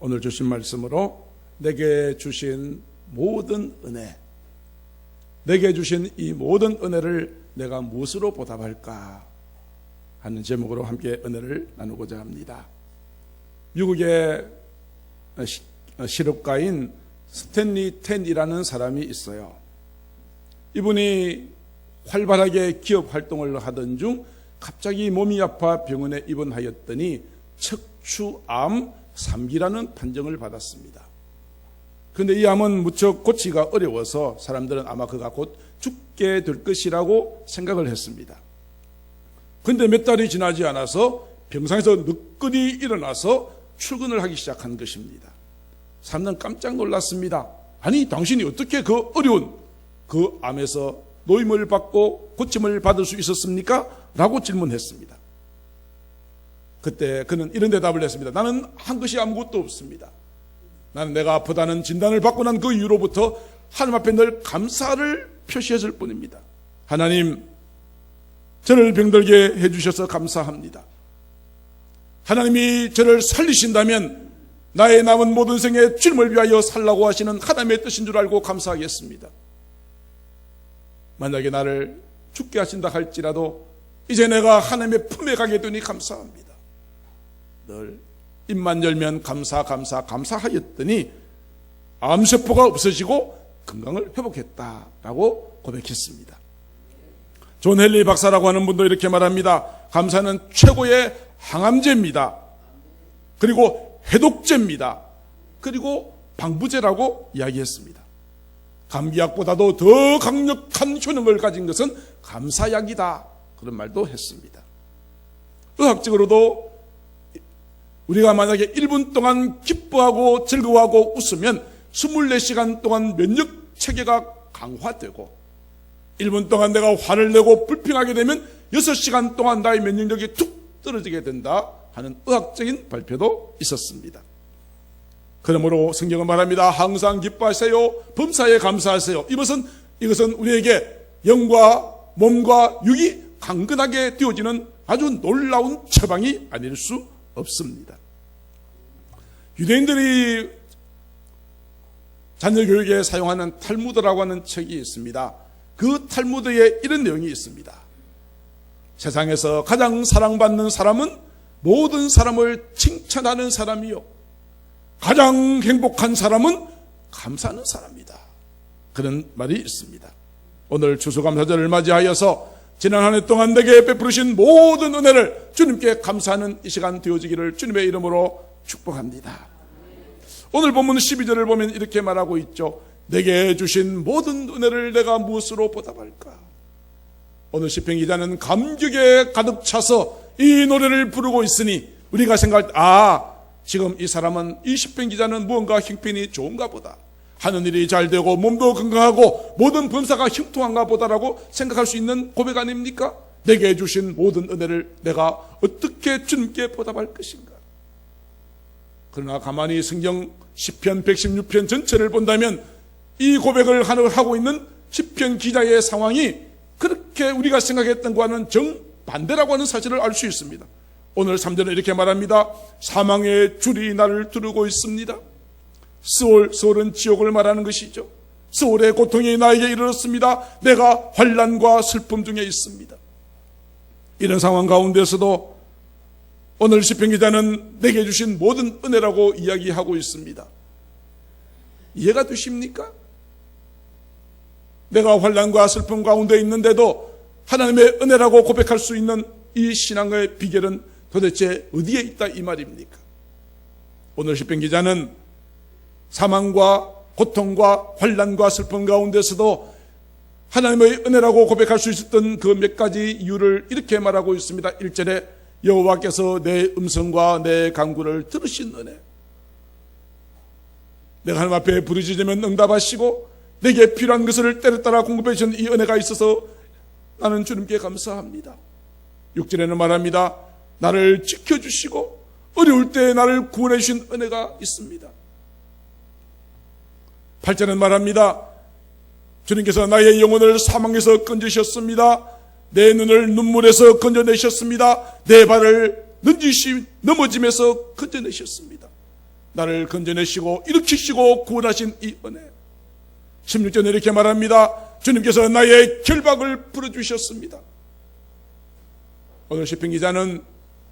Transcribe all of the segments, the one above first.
오늘 주신 말씀으로 내게 주신 모든 은혜, 내게 주신 이 모든 은혜를 내가 무엇으로 보답할까 하는 제목으로 함께 은혜를 나누고자 합니다. 미국의 시- 실업가인 스탠리 텐이라는 사람이 있어요. 이분이 활발하게 기업 활동을 하던 중 갑자기 몸이 아파 병원에 입원하였더니 척추암 3기라는 판정을 받았습니다. 그런데 이 암은 무척 고치기가 어려워서 사람들은 아마 그가 곧 죽게 될 것이라고 생각을 했습니다. 근데 몇 달이 지나지 않아서 병상에서 늦거니 일어나서 출근을 하기 시작한 것입니다. 사람들은 깜짝 놀랐습니다. 아니, 당신이 어떻게 그 어려운 그 암에서 노임을 받고 고침을 받을 수 있었습니까? 라고 질문했습니다. 그때 그는 이런 대답을 했습니다. 나는 한 것이 아무것도 없습니다. 나는 내가 아프다는 진단을 받고 난 그 이후로부터 하나님 앞에 늘 감사를 표시했을 뿐입니다. 하나님, 저를 병들게 해주셔서 감사합니다. 하나님이 저를 살리신다면 나의 남은 모든 생에 주님을 위하여 살라고 하시는 하나님의 뜻인 줄 알고 감사하겠습니다. 만약에 나를 죽게 하신다 할지라도 이제 내가 하나님의 품에 가게 되니 감사합니다. 늘 입만 열면 감사 감사 감사하였더니 암세포가 없어지고 건강을 회복했다라고 고백했습니다. 존 헨리 박사라고 하는 분도 이렇게 말합니다. 감사는 최고의 항암제입니다. 그리고 해독제입니다. 그리고 방부제라고 이야기했습니다. 감기약보다도 더 강력한 효능을 가진 것은 감사약이다. 그런 말도 했습니다. 의학적으로도 우리가 만약에 1분 동안 기뻐하고 즐거워하고 웃으면 24시간 동안 면역 체계가 강화되고 1분 동안 내가 화를 내고 불평하게 되면 6시간 동안 나의 면역력이 툭 떨어지게 된다 하는 의학적인 발표도 있었습니다. 그러므로 성경은 말합니다. 항상 기뻐하세요. 범사에 감사하세요. 이것은 이것은 우리에게 영과 몸과 육이 강건하게 되어지는 아주 놀라운 처방이 아닐 수 없습니다. 유대인들이 자녀 교육에 사용하는 탈무드라고 하는 책이 있습니다. 그 탈무드에 이런 내용이 있습니다. 세상에서 가장 사랑받는 사람은 모든 사람을 칭찬하는 사람이요. 가장 행복한 사람은 감사하는 사람이다. 그런 말이 있습니다. 오늘 추수감사절을 맞이하여서 지난 한 해 동안 내게 베푸르신 모든 은혜를 주님께 감사하는 이 시간 되어지기를 주님의 이름으로 축복합니다. 오늘 본문 12절을 보면 이렇게 말하고 있죠. 내게 주신 모든 은혜를 내가 무엇으로 보답할까? 오늘 시편 기자는 감격에 가득 차서 이 노래를 부르고 있으니 우리가 생각할 때, 아, 지금 이 사람은 이 시편 기자는 무언가 형편이 좋은가 보다. 하는 일이 잘 되고 몸도 건강하고 모든 범사가 형통한가 보다라고 생각할 수 있는 고백 아닙니까? 내게 주신 모든 은혜를 내가 어떻게 주님께 보답할 것인가? 그러나 가만히 성경 10편 116편 전체를 본다면 이 고백을 하고 있는 10편 기자의 상황이 그렇게 우리가 생각했던 것과는 정반대라고 하는 사실을 알 수 있습니다. 오늘 3절은 이렇게 말합니다. 사망의 줄이 나를 두르고 있습니다. 스올, 스올은 지옥을 말하는 것이죠. 스올의 고통이 나에게 이르렀습니다. 내가 환란과 슬픔 중에 있습니다. 이런 상황 가운데서도 오늘 시편 기자는 내게 주신 모든 은혜라고 이야기하고 있습니다. 이해가 되십니까? 내가 환란과 슬픔 가운데 있는데도 하나님의 은혜라고 고백할 수 있는 이 신앙의 비결은 도대체 어디에 있다 이 말입니까? 오늘 시편 기자는 사망과 고통과 환란과 슬픔 가운데서도 하나님의 은혜라고 고백할 수 있었던 그 몇 가지 이유를 이렇게 말하고 있습니다. 1절에 여호와께서 내 음성과 내 간구를 들으신 은혜. 내가 하나님 앞에 부르짖으면 응답하시고 내게 필요한 것을 때려따라 공급해 주신 이 은혜가 있어서 나는 주님께 감사합니다. 6절에는 말합니다. 나를 지켜주시고 어려울 때 나를 구원해 주신 은혜가 있습니다. 8절은 말합니다. 주님께서 나의 영혼을 사망에서 건지셨습니다. 내 눈을 눈물에서 건져내셨습니다. 내 발을 능지시 넘어짐에서 건져내셨습니다. 나를 건져내시고 일으키시고 구원하신 이 은혜. 16절에 이렇게 말합니다. 주님께서 나의 결박을 풀어주셨습니다. 오늘 시편 기자는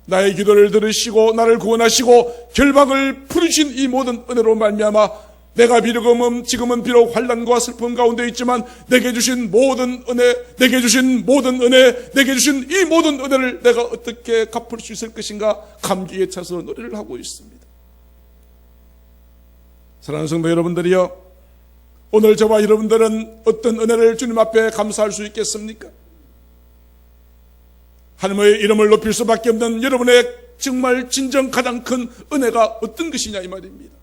나의 기도를 들으시고 나를 구원하시고 결박을 풀으신 이 모든 은혜로 말미암아 내가 비록은 지금은 비록 환란과 슬픔 가운데 있지만 내게 주신 모든 은혜, 내게 주신 모든 은혜, 내게 주신 이 모든 은혜를 내가 어떻게 갚을 수 있을 것인가 감기에 차서 노래를 하고 있습니다. 사랑하는 성도 여러분들이요, 오늘 저와 여러분들은 어떤 은혜를 주님 앞에 감사할 수 있겠습니까? 하나님의 이름을 높일 수밖에 없는 여러분의 정말 진정 가장 큰 은혜가 어떤 것이냐 이 말입니다.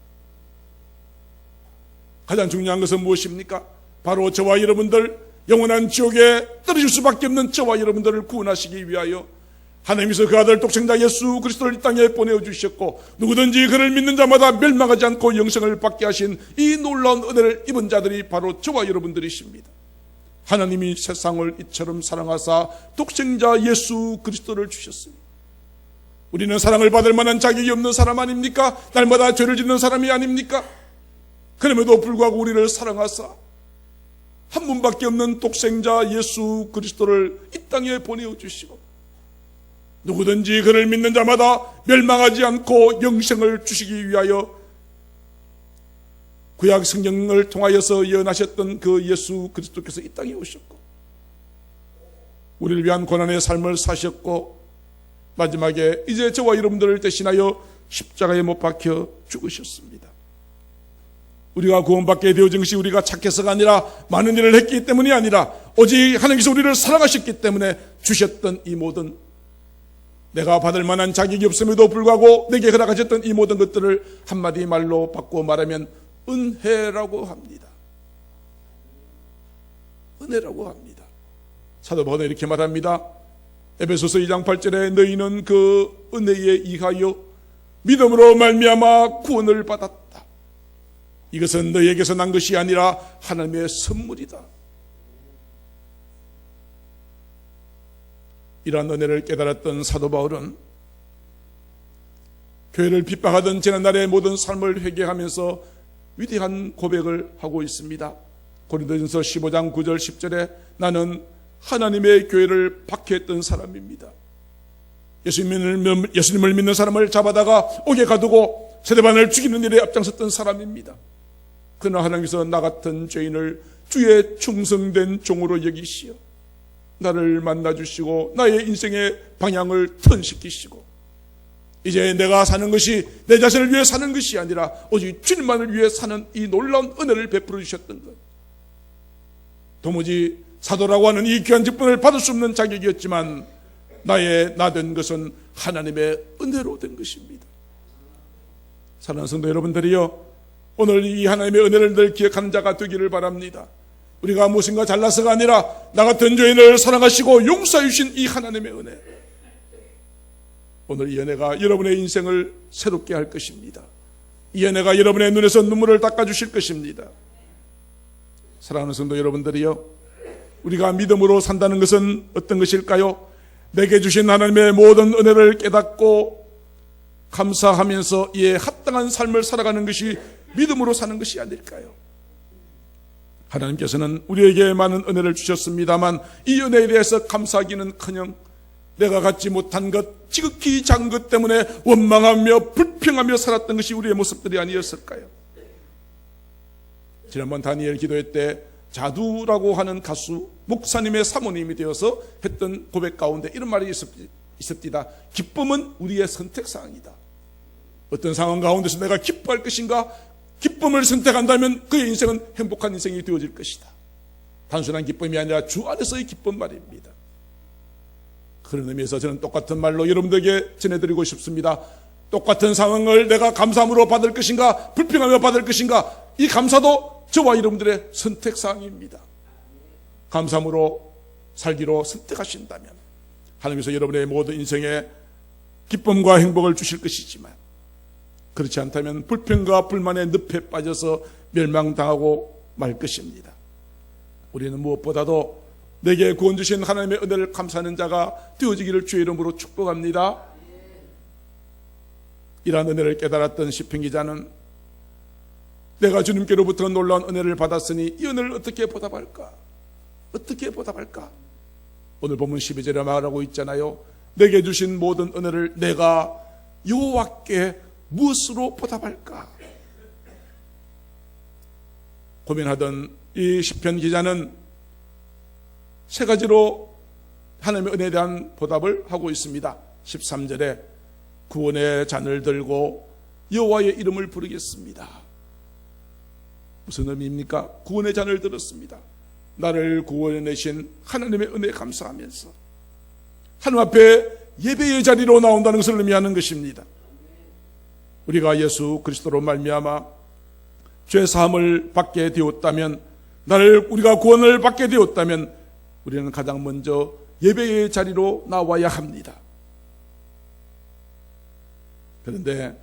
가장 중요한 것은 무엇입니까? 바로 저와 여러분들 영원한 지옥에 떨어질 수밖에 없는 저와 여러분들을 구원하시기 위하여 하나님께서 그 아들 독생자 예수 그리스도를 이 땅에 보내주셨고 누구든지 그를 믿는 자마다 멸망하지 않고 영생을 받게 하신 이 놀라운 은혜를 입은 자들이 바로 저와 여러분들이십니다. 하나님이 세상을 이처럼 사랑하사 독생자 예수 그리스도를 주셨습니다. 우리는 사랑을 받을 만한 자격이 없는 사람 아닙니까? 날마다 죄를 짓는 사람이 아닙니까? 그럼에도 불구하고 우리를 사랑하사 한 분밖에 없는 독생자 예수 그리스도를 이 땅에 보내어 주시고 누구든지 그를 믿는 자마다 멸망하지 않고 영생을 주시기 위하여 구약 성경을 통하여서 예언하셨던 그 예수 그리스도께서 이 땅에 오셨고 우리를 위한 고난의 삶을 사셨고 마지막에 이제 저와 여러분들을 대신하여 십자가에 못 박혀 죽으셨습니다. 우리가 구원받게 되어진 것이 우리가 착해서가 아니라 많은 일을 했기 때문이 아니라 오직 하나님께서 우리를 사랑하셨기 때문에 주셨던 이 모든 내가 받을 만한 자격이 없음에도 불구하고 내게 허락하셨던 이 모든 것들을 한마디 말로 바꾸어 말하면 은혜라고 합니다. 은혜라고 합니다. 사도 바울은 이렇게 말합니다. 에베소서 2장 8절에 너희는 그 은혜에 의하여 믿음으로 말미암아 구원을 받았다. 이것은 너에게서 난 것이 아니라 하나님의 선물이다. 이러한 은혜를 깨달았던 사도 바울은 교회를 핍박하던 지난날의 모든 삶을 회개하면서 위대한 고백을 하고 있습니다. 고린도전서 15장 9절 10절에 나는 하나님의 교회를 박해했던 사람입니다. 예수님을, 예수님을 믿는 사람을 잡아다가 옥에 가두고 세대반을 죽이는 일에 앞장섰던 사람입니다. 그러나 하나님께서 나 같은 죄인을 주의 충성된 종으로 여기시어 나를 만나주시고 나의 인생의 방향을 턴시키시고 이제 내가 사는 것이 내 자신을 위해 사는 것이 아니라 오직 주님만을 위해 사는 이 놀라운 은혜를 베풀어 주셨던 것. 도무지 사도라고 하는 이 귀한 직분을 받을 수 없는 자격이었지만 나의 나 된 것은 하나님의 은혜로 된 것입니다. 사랑하는 성도 여러분들이요. 오늘 이 하나님의 은혜를 늘 기억하는 자가 되기를 바랍니다. 우리가 무엇인가 잘나서가 아니라 나 같은 죄인을 사랑하시고 용서해 주신 이 하나님의 은혜. 오늘 이 은혜가 여러분의 인생을 새롭게 할 것입니다. 이 은혜가 여러분의 눈에서 눈물을 닦아 주실 것입니다. 사랑하는 성도 여러분들이요. 우리가 믿음으로 산다는 것은 어떤 것일까요? 내게 주신 하나님의 모든 은혜를 깨닫고 감사하면서 이에 합당한 삶을 살아가는 것이 믿음으로 사는 것이 아닐까요? 하나님께서는 우리에게 많은 은혜를 주셨습니다만 이 은혜에 대해서 감사하기는 커녕 내가 갖지 못한 것, 지극히 작은 것 때문에 원망하며 불평하며 살았던 것이 우리의 모습들이 아니었을까요? 지난번 다니엘 기도회 때 자두라고 하는 가수 목사님의 사모님이 되어서 했던 고백 가운데 이런 말이 있습니다. 기쁨은 우리의 선택사항이다. 어떤 상황 가운데서 내가 기뻐할 것인가? 기쁨을 선택한다면 그의 인생은 행복한 인생이 되어질 것이다. 단순한 기쁨이 아니라 주 안에서의 기쁨 말입니다. 그런 의미에서 저는 똑같은 말로 여러분들에게 전해드리고 싶습니다. 똑같은 상황을 내가 감사함으로 받을 것인가, 불평하며 받을 것인가, 이 감사도 저와 여러분들의 선택사항입니다. 감사함으로 살기로 선택하신다면, 하나님께서 여러분의 모든 인생에 기쁨과 행복을 주실 것이지만, 그렇지 않다면 불평과 불만의 늪에 빠져서 멸망당하고 말 것입니다. 우리는 무엇보다도 내게 구원 주신 하나님의 은혜를 감사하는 자가 되어지기를 주의 이름으로 축복합니다. 이러한 은혜를 깨달았던 시편 기자는 내가 주님께로부터 놀라운 은혜를 받았으니 이 은혜를 어떻게 보답할까? 어떻게 보답할까? 오늘 보면 12절에 말하고 있잖아요. 내게 주신 모든 은혜를 내가 여호와께 무엇으로 보답할까? 고민하던 이 시편 기자는 세 가지로 하나님의 은혜에 대한 보답을 하고 있습니다. 13절에 구원의 잔을 들고 여호와의 이름을 부르겠습니다. 무슨 의미입니까? 구원의 잔을 들었습니다. 나를 구원해 내신 하나님의 은혜에 감사하면서 하나님 앞에 예배의 자리로 나온다는 것을 의미하는 것입니다. 우리가 예수 그리스도로 말미암아 죄 사함을 받게 되었다면 나를 우리가 구원을 받게 되었다면 우리는 가장 먼저 예배의 자리로 나와야 합니다. 그런데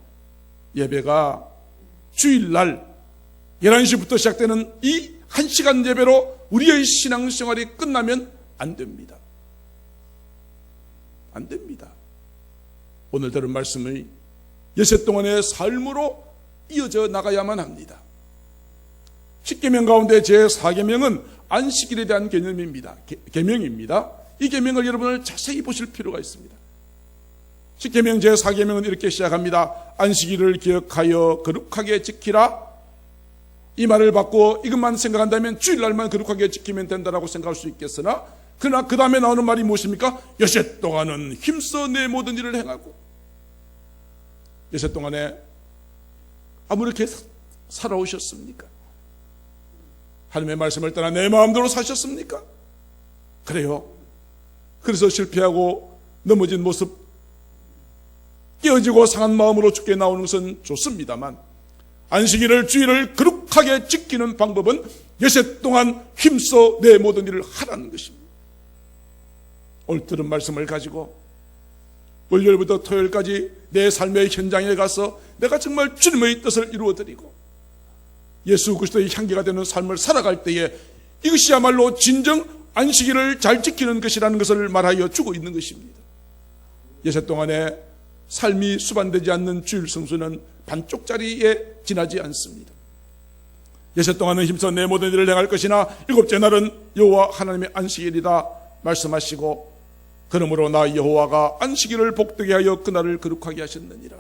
예배가 주일날 11시부터 시작되는 이한 시간 예배로 우리의 신앙생활이 끝나면 안 됩니다. 안 됩니다. 오늘 들은 말씀의 여세 동안의 삶으로 이어져 나가야만 합니다. 10계명 가운데 제 4계명은 안식일에 대한 개념입니다. 계명입니다. 이 계명을 여러분을 자세히 보실 필요가 있습니다. 10계명 제 4계명은 이렇게 시작합니다. 안식일을 기억하여 거룩하게 지키라. 이 말을 받고 이것만 생각한다면 주일날만 거룩하게 지키면 된다라고 생각할 수 있겠으나 그러나 그 다음에 나오는 말이 무엇입니까? 여세 동안은 힘써 내 모든 일을 행하고 여세 동안에 아무렇게 살아오셨습니까? 하나님의 말씀을 따라 내 마음대로 사셨습니까? 그래요. 그래서 실패하고 넘어진 모습, 깨어지고 상한 마음으로 죽게 나오는 것은 좋습니다만, 안식일을 주일을 거룩하게 지키는 방법은 여세 동안 힘써 내 모든 일을 하라는 것입니다. 올 들은 말씀을 가지고 월요일부터 토요일까지 내 삶의 현장에 가서 내가 정말 주님의 뜻을 이루어드리고 예수 그리스도의 향기가 되는 삶을 살아갈 때에 이것이야말로 진정 안식일을 잘 지키는 것이라는 것을 말하여 주고 있는 것입니다. 예세 동안에 삶이 수반되지 않는 주일 성수는 반쪽짜리에 지나지 않습니다. 예세 동안은 힘써 내 모든 일을 행할 것이나 일곱째 날은 여호와 하나님의 안식일이다 말씀하시고 그러므로 나 여호와가 안식일을 복되게 하여 그날을 거룩하게 하셨느니라.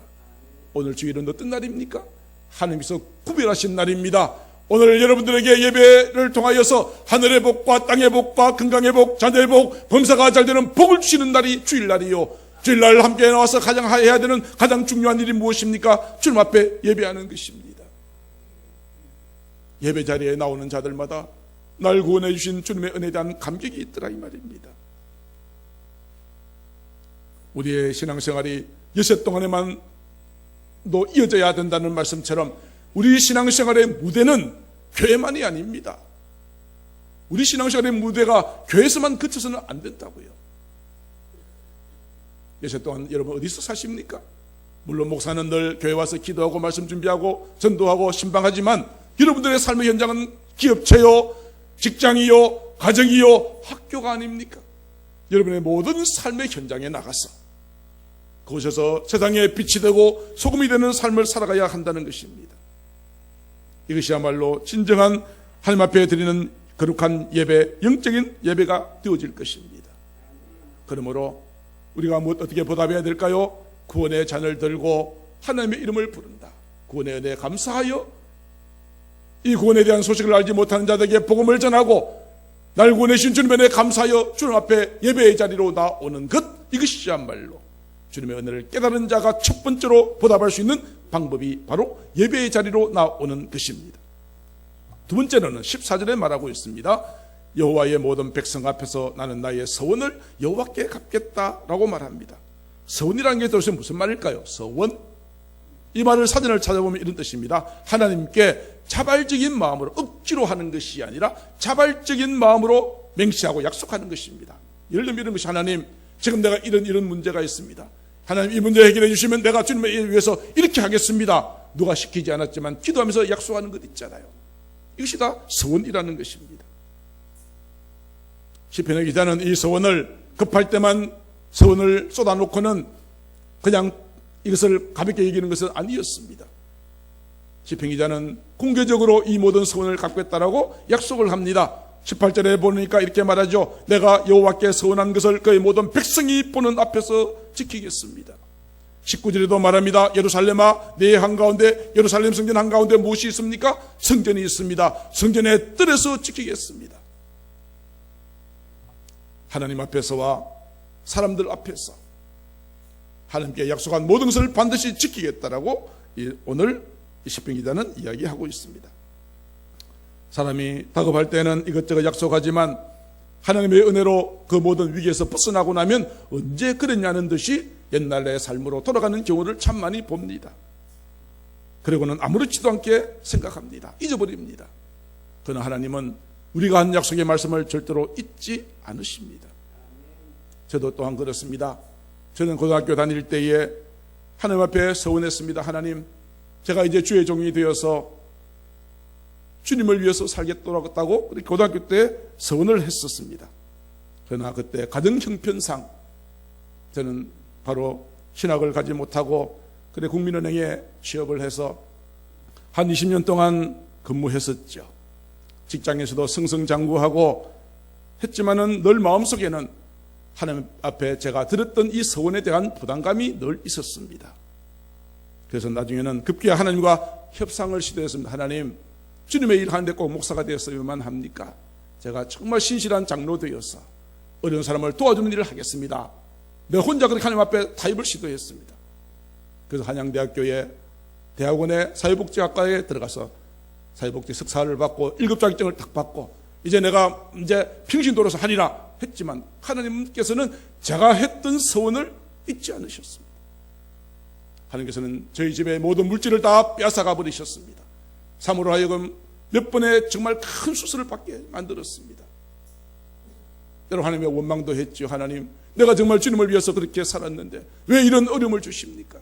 오늘 주일은 어떤 날입니까? 하나님께서 구별하신 날입니다. 오늘 여러분들에게 예배를 통하여서 하늘의 복과 땅의 복과 건강의 복, 자녀의 복, 범사가 잘 되는 복을 주시는 날이 주일날이요. 주일날 함께 나와서 가장 해야 되는 가장 중요한 일이 무엇입니까? 주님 앞에 예배하는 것입니다. 예배 자리에 나오는 자들마다 날 구원해 주신 주님의 은혜에 대한 감격이 있더라 이 말입니다. 우리의 신앙생활이 여섯 동안에만 도 이어져야 된다는 말씀처럼 우리 신앙생활의 무대는 교회만이 아닙니다. 우리 신앙생활의 무대가 교회에서만 그쳐서는 안 된다고요. 예세 동안 여러분 어디서 사십니까? 물론 목사는 늘 교회 와서 기도하고 말씀 준비하고 전도하고 신방하지만 여러분들의 삶의 현장은 기업체요, 직장이요, 가정이요, 학교가 아닙니까? 여러분의 모든 삶의 현장에 나가서 그곳에서 세상에 빛이 되고 소금이 되는 삶을 살아가야 한다는 것입니다. 이것이야말로 진정한 하나님 앞에 드리는 거룩한 예배, 영적인 예배가 되어질 것입니다. 그러므로 우리가 뭐 어떻게 보답해야 될까요? 구원의 잔을 들고 하나님의 이름을 부른다. 구원의 은혜에 감사하여 이 구원에 대한 소식을 알지 못하는 자들에게 복음을 전하고 날 구원해 주신 주님의 감사하여 주님 앞에 예배의 자리로 나오는 것 이것이야말로 주님의 은혜를 깨달은 자가 첫 번째로 보답할 수 있는 방법이 바로 예배의 자리로 나오는 것입니다. 두 번째로는 14절에 말하고 있습니다. 여호와의 모든 백성 앞에서 나는 나의 서원을 여호와께 갚겠다라고 말합니다. 서원이라는 게 도대체 무슨 말일까요? 서원? 이 말을 사전을 찾아보면 이런 뜻입니다. 하나님께 자발적인 마음으로 억지로 하는 것이 아니라 자발적인 마음으로 맹세하고 약속하는 것입니다. 예를 들면 이런 것이 하나님 지금 내가 이런 이런 문제가 있습니다. 하나님 이 문제 해결해 주시면 내가 주님을 위해서 이렇게 하겠습니다. 누가 시키지 않았지만 기도하면서 약속하는 것 있잖아요. 이것이 다 서원이라는 것입니다. 시편의 기자는 이 서원을 급할 때만 서원을 쏟아놓고는 그냥 이것을 가볍게 여기는 것은 아니었습니다. 시편 기자는 공개적으로 이 모든 서원을 갚겠다라고 약속을 합니다. 18절에 보니까 이렇게 말하죠. 내가 여호와께 서원한 것을 그의 모든 백성이 보는 앞에서 지키겠습니다. 19절에도 말합니다. 예루살렘아 내 한가운데 예루살렘 성전 한가운데 무엇이 있습니까? 성전이 있습니다. 성전의 뜰에서 지키겠습니다. 하나님 앞에서와 사람들 앞에서 하나님께 약속한 모든 것을 반드시 지키겠다라고 오늘 시편 기자는 이야기하고 있습니다. 사람이 다급할 때는 이것저것 약속하지만 하나님의 은혜로 그 모든 위기에서 벗어나고 나면 언제 그랬냐는 듯이 옛날의 삶으로 돌아가는 경우를 참 많이 봅니다. 그리고는 아무렇지도 않게 생각합니다. 잊어버립니다. 그러나 하나님은 우리가 한 약속의 말씀을 절대로 잊지 않으십니다. 저도 또한 그렇습니다. 저는 고등학교 다닐 때에 하나님 앞에 서원했습니다. 하나님, 제가 이제 주의 종이 되어서 주님을 위해서 살겠다고 고등학교 때 서원을 했었습니다. 그러나 그때 가정 형편상 저는 바로 신학을 가지 못하고 그래 국민은행에 취업을 해서 한 20년 동안 근무했었죠. 직장에서도 승승장구하고 했지만은 늘 마음속에는 하나님 앞에 제가 들었던 이 서원에 대한 부담감이 늘 있었습니다. 그래서 나중에는 급기야 하나님과 협상을 시도했습니다. 하나님, 주님의 일 하는데 꼭 목사가 되었어야만 합니까? 제가 정말 신실한 장로 되어서 어려운 사람을 도와주는 일을 하겠습니다. 내가 혼자 그렇게 하나님 앞에 타입을 시도했습니다. 그래서 한양대학교에 대학원의 사회복지학과에 들어가서 사회복지 석사를 받고 1급 자격증을 딱 받고 이제 내가 이제 평신도로서 하리라 했지만 하나님께서는 제가 했던 서원을 잊지 않으셨습니다. 하나님께서는 저희 집의 모든 물질을 다 빼앗아가 버리셨습니다. 사무로 하여금 몇 번의 정말 큰 수술을 받게 만들었습니다. 여러분 하나님의 원망도 했죠. 하나님, 내가 정말 주님을 위해서 그렇게 살았는데 왜 이런 어려움을 주십니까?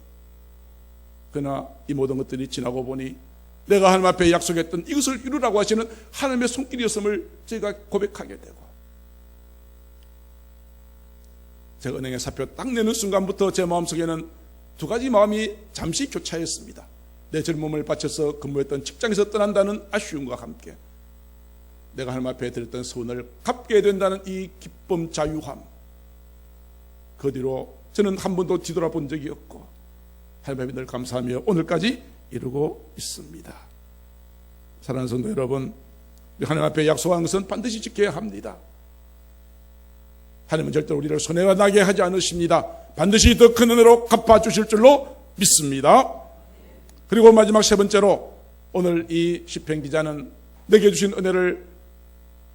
그러나 이 모든 것들이 지나고 보니 내가 하나님 앞에 약속했던 이것을 이루라고 하시는 하나님의 손길이었음을 저희가 고백하게 되고 제가 은행에 사표 딱 내는 순간부터 제 마음속에는 두 가지 마음이 잠시 교차했습니다. 내 젊음을 바쳐서 근무했던 직장에서 떠난다는 아쉬움과 함께 내가 하나님 앞에 드렸던 소원을 갚게 된다는 이 기쁨 자유함 그 뒤로 저는 한 번도 뒤돌아본 적이 없고 하나님께 늘 감사하며 오늘까지 이루고 있습니다. 사랑하는 성도 여러분 하나님 앞에 약속한 것은 반드시 지켜야 합니다. 하나님은 절대 우리를 손해가 나게 하지 않으십니다. 반드시 더 큰 은혜로 갚아주실 줄로 믿습니다. 그리고 마지막 세 번째로 오늘 이 시편 기자는 내게 주신 은혜를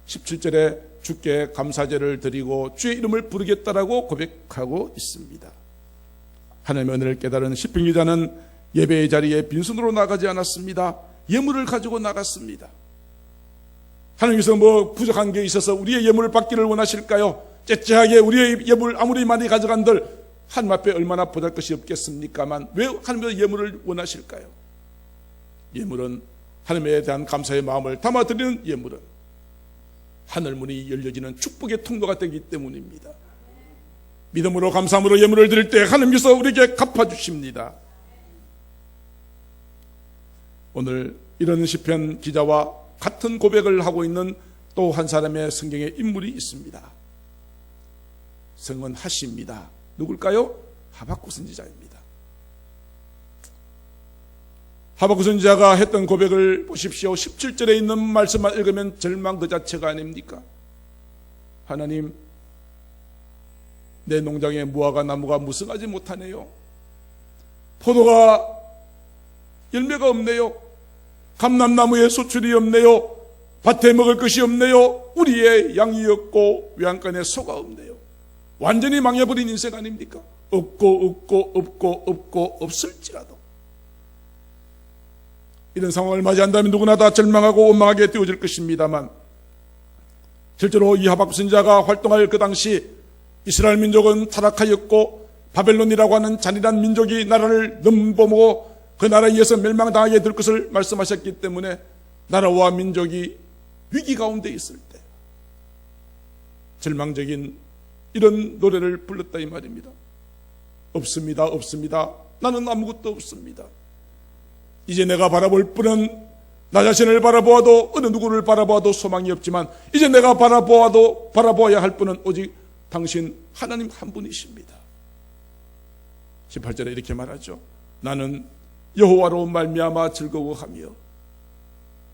17절에 주께 감사제를 드리고 주의 이름을 부르겠다라고 고백하고 있습니다. 하나님의 은혜를 깨달은 시편 기자는 예배의 자리에 빈손으로 나가지 않았습니다. 예물을 가지고 나갔습니다. 하나님께서 뭐 부족한 게 있어서 우리의 예물을 받기를 원하실까요? 째째하게 우리의 예물 아무리 많이 가져간들 하나님 앞에 얼마나 보잘 것이 없겠습니까만 왜 하나님의 예물을 원하실까요? 예물은 하나님에 대한 감사의 마음을 담아드리는 예물은 하늘문이 열려지는 축복의 통로가 되기 때문입니다. 믿음으로 감사함으로 예물을 드릴 때 하나님께서 우리에게 갚아주십니다. 오늘 이런 시편 기자와 같은 고백을 하고 있는 또 한 사람의 성경의 인물이 있습니다. 성은 하시입니다. 누굴까요? 하박구 선지자입니다. 하박구 선지자가 했던 고백을 보십시오. 17절에 있는 말씀만 읽으면 절망 그 자체가 아닙니까? 하나님, 내 농장에 무화과 나무가 무성하지 못하네요. 포도가 열매가 없네요. 감람나무에 소출이 없네요. 밭에 먹을 것이 없네요. 우리의 양이 없고 외양간에 소가 없네요. 완전히 망해버린 인생 아닙니까? 없고 없고 없고 없고 없을지라도 이런 상황을 맞이한다면 누구나 다 절망하고 원망하게 되어질 것입니다만 실제로 이 하박 선자가 활동할 그 당시 이스라엘 민족은 타락하였고 바벨론이라고 하는 잔인한 민족이 나라를 넘보고 그 나라에 의해서 멸망당하게 될 것을 말씀하셨기 때문에 나라와 민족이 위기 가운데 있을 때 절망적인 이런 노래를 불렀다 이 말입니다. 없습니다. 없습니다. 나는 아무것도 없습니다. 이제 내가 바라볼 뿐은 나 자신을 바라보아도 어느 누구를 바라보아도 소망이 없지만 이제 내가 바라보아도 바라보아야 할 분은 오직 당신 하나님 한 분이십니다. 18절에 이렇게 말하죠. 나는 여호와로 말미암아 즐거워하며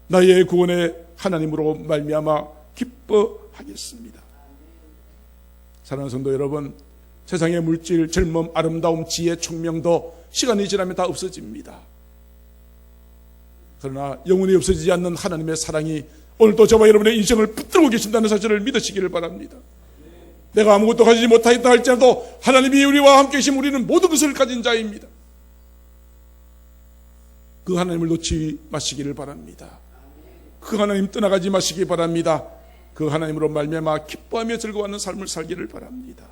나의 구원의 하나님으로 말미암아 기뻐하겠습니다. 사랑하는 성도 여러분, 세상의 물질, 젊음, 아름다움, 지혜, 총명도 시간이 지나면 다 없어집니다. 그러나 영원히 없어지지 않는 하나님의 사랑이 오늘도 저와 여러분의 인생을 붙들고 계신다는 사실을 믿으시기를 바랍니다. 내가 아무것도 가지지 못하였다 할지라도 하나님이 우리와 함께 계신 우리는 모든 것을 가진 자입니다. 그 하나님을 놓지 마시기를 바랍니다. 그 하나님 떠나가지 마시기 바랍니다. 그 하나님으로 말미암아 기뻐하며 즐거워하는 삶을 살기를 바랍니다.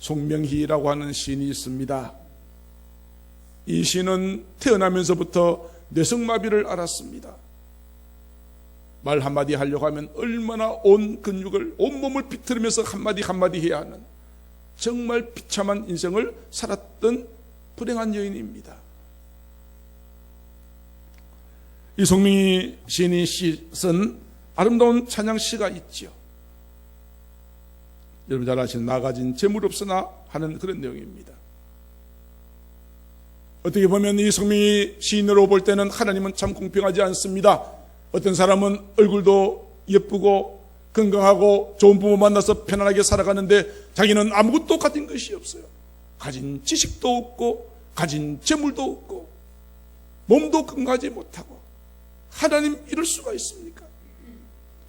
송명희라고 하는 시인이 있습니다. 이 시는 태어나면서부터 뇌성마비를 앓았습니다. 말 한마디 하려고 하면 얼마나 온 근육을, 온 몸을 비틀으면서 한마디 한마디 해야 하는 정말 비참한 인생을 살았던 불행한 여인입니다. 이 송명희 시인이 쓴 아름다운 찬양 시가 있죠. 여러분 잘 아시는 나 가진 재물 없으나 하는 그런 내용입니다. 어떻게 보면 이 성명이 시인으로 볼 때는 하나님은 참 공평하지 않습니다. 어떤 사람은 얼굴도 예쁘고 건강하고 좋은 부모 만나서 편안하게 살아가는데 자기는 아무것도 가진 것이 없어요. 가진 지식도 없고 가진 재물도 없고 몸도 건강하지 못하고 하나님 이럴 수가 있습니까?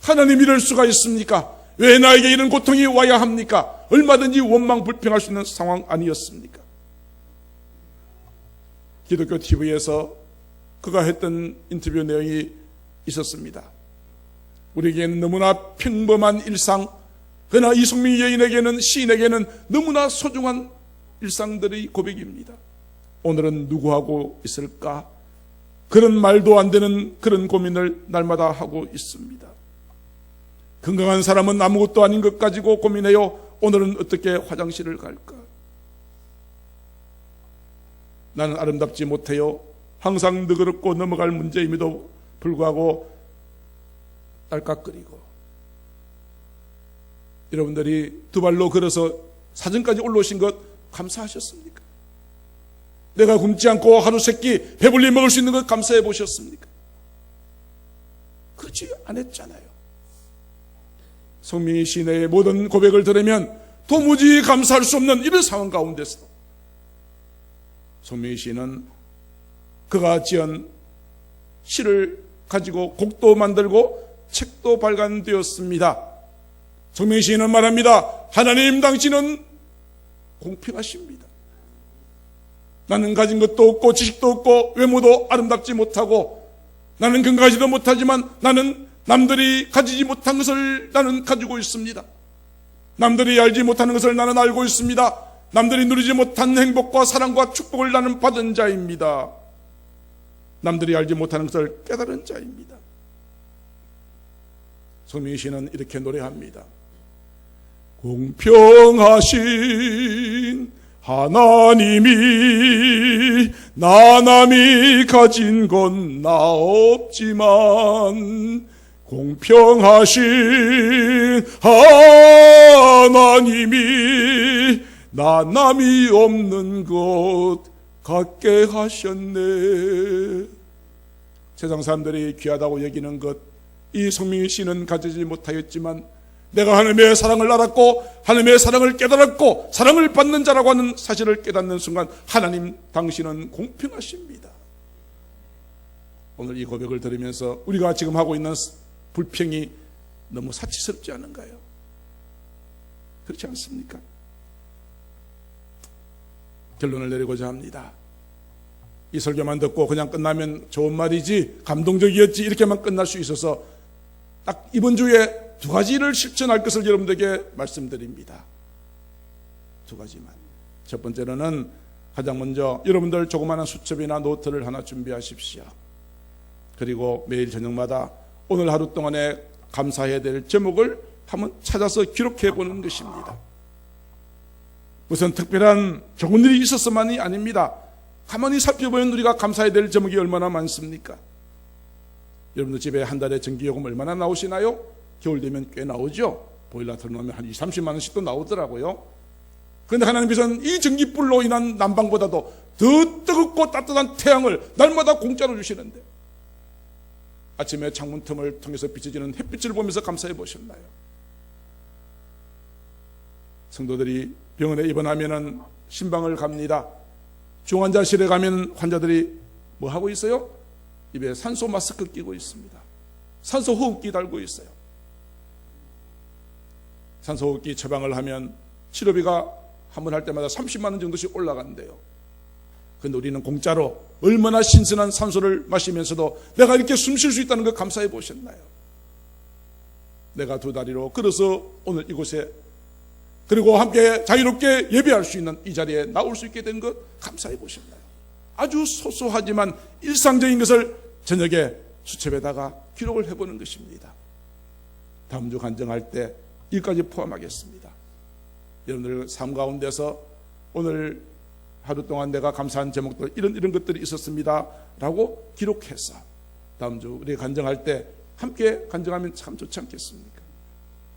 하나님 이럴 수가 있습니까? 왜 나에게 이런 고통이 와야 합니까? 얼마든지 원망 불평할 수 있는 상황 아니었습니까? 기독교 TV에서 그가 했던 인터뷰 내용이 있었습니다. 우리에게는 너무나 평범한 일상, 그러나 이송민 여인에게는 시인에게는 너무나 소중한 일상들의 고백입니다. 오늘은 누구하고 있을까? 그런 말도 안 되는 그런 고민을 날마다 하고 있습니다. 건강한 사람은 아무것도 아닌 것 가지고 고민해요. 오늘은 어떻게 화장실을 갈까? 나는 아름답지 못해요. 항상 너그럽고 넘어갈 문제임에도 불구하고 딸깍거리고 여러분들이 두 발로 걸어서 사진까지 올라오신 것 감사하셨습니까? 내가 굶지 않고 하루 세끼 배불리 먹을 수 있는 것 감사해 보셨습니까? 그렇지 않았잖아요. 성민이 시인의 모든 고백을 들으면 도무지 감사할 수 없는 이런 상황 가운데서 성민이 시인은 그가 지은 시를 가지고 곡도 만들고 책도 발간되었습니다. 성민이 시인은 말합니다. 하나님 당신은 공평하십니다. 나는 가진 것도 없고 지식도 없고 외모도 아름답지 못하고 나는 건강하지도 못하지만 나는 남들이 가지지 못한 것을 나는 가지고 있습니다. 남들이 알지 못하는 것을 나는 알고 있습니다. 남들이 누리지 못한 행복과 사랑과 축복을 나는 받은 자입니다. 남들이 알지 못하는 것을 깨달은 자입니다. 성민희 씨는 이렇게 노래합니다. 공평하신 하나님이 나남이 가진 건 나 없지만 공평하신 하나님이 나남이 없는 것 갖게 하셨네. 세상 사람들이 귀하다고 여기는 것, 이 성민희 씨는 가지지 못하였지만 내가 하나님의 사랑을 알았고 하나님의 사랑을 깨달았고 사랑을 받는 자라고 하는 사실을 깨닫는 순간 하나님 당신은 공평하십니다. 오늘 이 고백을 들으면서 우리가 지금 하고 있는 불평이 너무 사치스럽지 않은가요? 그렇지 않습니까? 결론을 내리고자 합니다. 이 설교만 듣고 그냥 끝나면 좋은 말이지 감동적이었지 이렇게만 끝날 수 있어서 딱 이번 주에 두 가지를 실천할 것을 여러분들에게 말씀드립니다. 두 가지만. 첫 번째로는 가장 먼저 여러분들 조그마한 수첩이나 노트를 하나 준비하십시오. 그리고 매일 저녁마다 오늘 하루 동안에 감사해야 될 제목을 한번 찾아서 기록해 보는 것입니다. 무슨 특별한 좋은 일이 있었음만이 아닙니다. 가만히 살펴보면 우리가 감사해야 될 제목이 얼마나 많습니까? 여러분들 집에 한 달에 전기요금 얼마나 나오시나요? 겨울 되면 꽤 나오죠? 보일러 틀어놓으면 한 20, 30만 원씩도 나오더라고요. 그런데 하나님께서는 이 전기불로 인한 난방보다도 더 뜨겁고 따뜻한 태양을 날마다 공짜로 주시는데 아침에 창문 틈을 통해서 비춰지는 햇빛을 보면서 감사해 보셨나요? 성도들이 병원에 입원하면은 신방을 갑니다. 중환자실에 가면 환자들이 뭐 하고 있어요? 입에 산소 마스크 끼고 있습니다. 산소 호흡기 달고 있어요. 산소 호흡기 처방을 하면 치료비가 한 번 할 때마다 30만 원 정도씩 올라간대요. 근데 우리는 공짜로 얼마나 신선한 산소를 마시면서도 내가 이렇게 숨 쉴 수 있다는 걸 감사해 보셨나요? 내가 두 다리로 걸어서 오늘 이곳에 그리고 함께 자유롭게 예배할 수 있는 이 자리에 나올 수 있게 된 것 감사해 보셨나요? 아주 소소하지만 일상적인 것을 저녁에 수첩에다가 기록을 해보는 것입니다. 다음 주 간증할 때 이까지 포함하겠습니다. 여러분들 삶 가운데서 오늘 하루 동안 내가 감사한 제목들 이런 이런 것들이 있었습니다. 라고 기록해서 다음 주 우리 간증할 때 함께 간증하면 참 좋지 않겠습니까?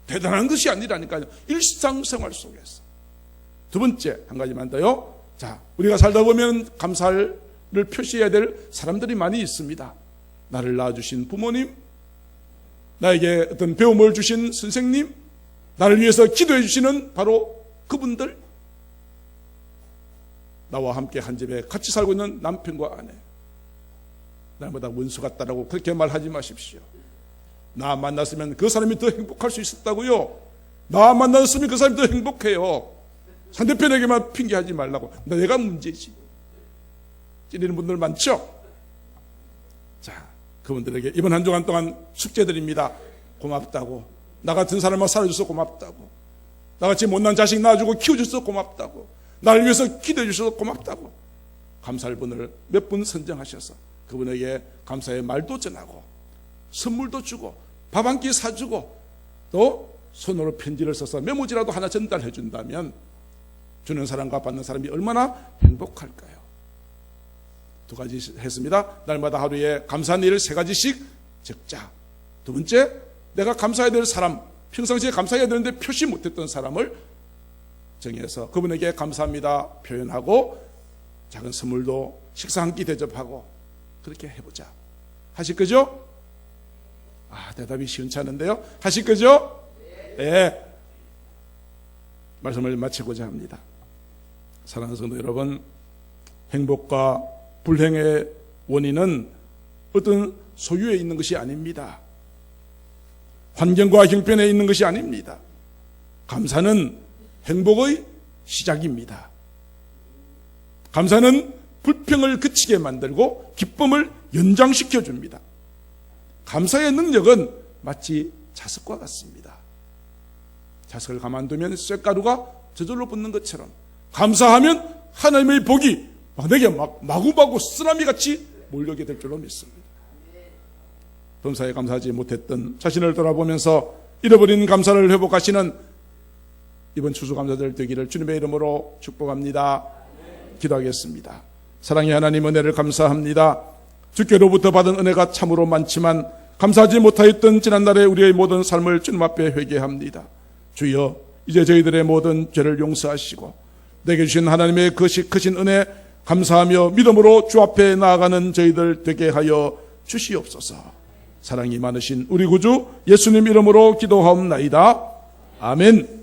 대단한 것이 아니라니까요. 일상생활 속에서. 두 번째, 한 가지만 더요. 자, 우리가 살다 보면 감사를 표시해야 될 사람들이 많이 있습니다. 나를 낳아주신 부모님, 나에게 어떤 배움을 주신 선생님, 나를 위해서 기도해 주시는 바로 그분들, 나와 함께 한 집에 같이 살고 있는 남편과 아내, 날마다 원수 같다라고 그렇게 말하지 마십시오. 나 만났으면 그 사람이 더 행복할 수 있었다고요. 나 만났으면 그 사람이 더 행복해요. 상대편에게만 핑계하지 말라고. 내가 문제지. 찌르는 분들 많죠? 자, 그분들에게 이번 한 주간 동안 숙제드립니다. 고맙다고. 나 같은 사람만 살아줘서 고맙다고. 나같이 못난 자식 낳아주고 키워줘서 고맙다고. 나를 위해서 기도해 주셔서 고맙다고. 감사할 분을 몇 분 선정하셔서 그분에게 감사의 말도 전하고 선물도 주고 밥 한 끼 사주고 또 손으로 편지를 써서 메모지라도 하나 전달해 준다면 주는 사람과 받는 사람이 얼마나 행복할까요? 두 가지 했습니다. 날마다 하루에 감사한 일을 세 가지씩 적자. 두 번째, 내가 감사해야 될 사람, 평상시에 감사해야 되는데 표시 못했던 사람을 정해서 그분에게 감사합니다 표현하고 작은 선물도 식사 한 끼 대접하고 그렇게 해보자. 하실 거죠? 아, 대답이 시원치 않은데요? 하실 거죠? 네. 말씀을 마치고자 합니다. 사랑하는 성도 여러분, 행복과 불행의 원인은 어떤 소유에 있는 것이 아닙니다. 환경과 형편에 있는 것이 아닙니다. 감사는 행복의 시작입니다. 감사는 불평을 그치게 만들고 기쁨을 연장시켜 줍니다. 감사의 능력은 마치 자석과 같습니다. 자석을 가만두면 쇳가루가 저절로 붙는 것처럼 감사하면 하나님의 복이 내게 막 마구마구 쓰나미 같이 몰려게 될 줄로 믿습니다. 범사에 감사하지 못했던 자신을 돌아보면서 잃어버린 감사를 회복하시는 이번 추수감사절 되기를 주님의 이름으로 축복합니다. 기도하겠습니다. 사랑의 하나님 은혜를 감사합니다. 주께로부터 받은 은혜가 참으로 많지만 감사하지 못하였던 지난날의 우리의 모든 삶을 주님 앞에 회개합니다. 주여 이제 저희들의 모든 죄를 용서하시고 내게 주신 하나님의 그시 크신 은혜 감사하며 믿음으로 주 앞에 나아가는 저희들 되게 하여 주시옵소서. 사랑이 많으신 우리 구주 예수님 이름으로 기도하옵나이다. 아멘.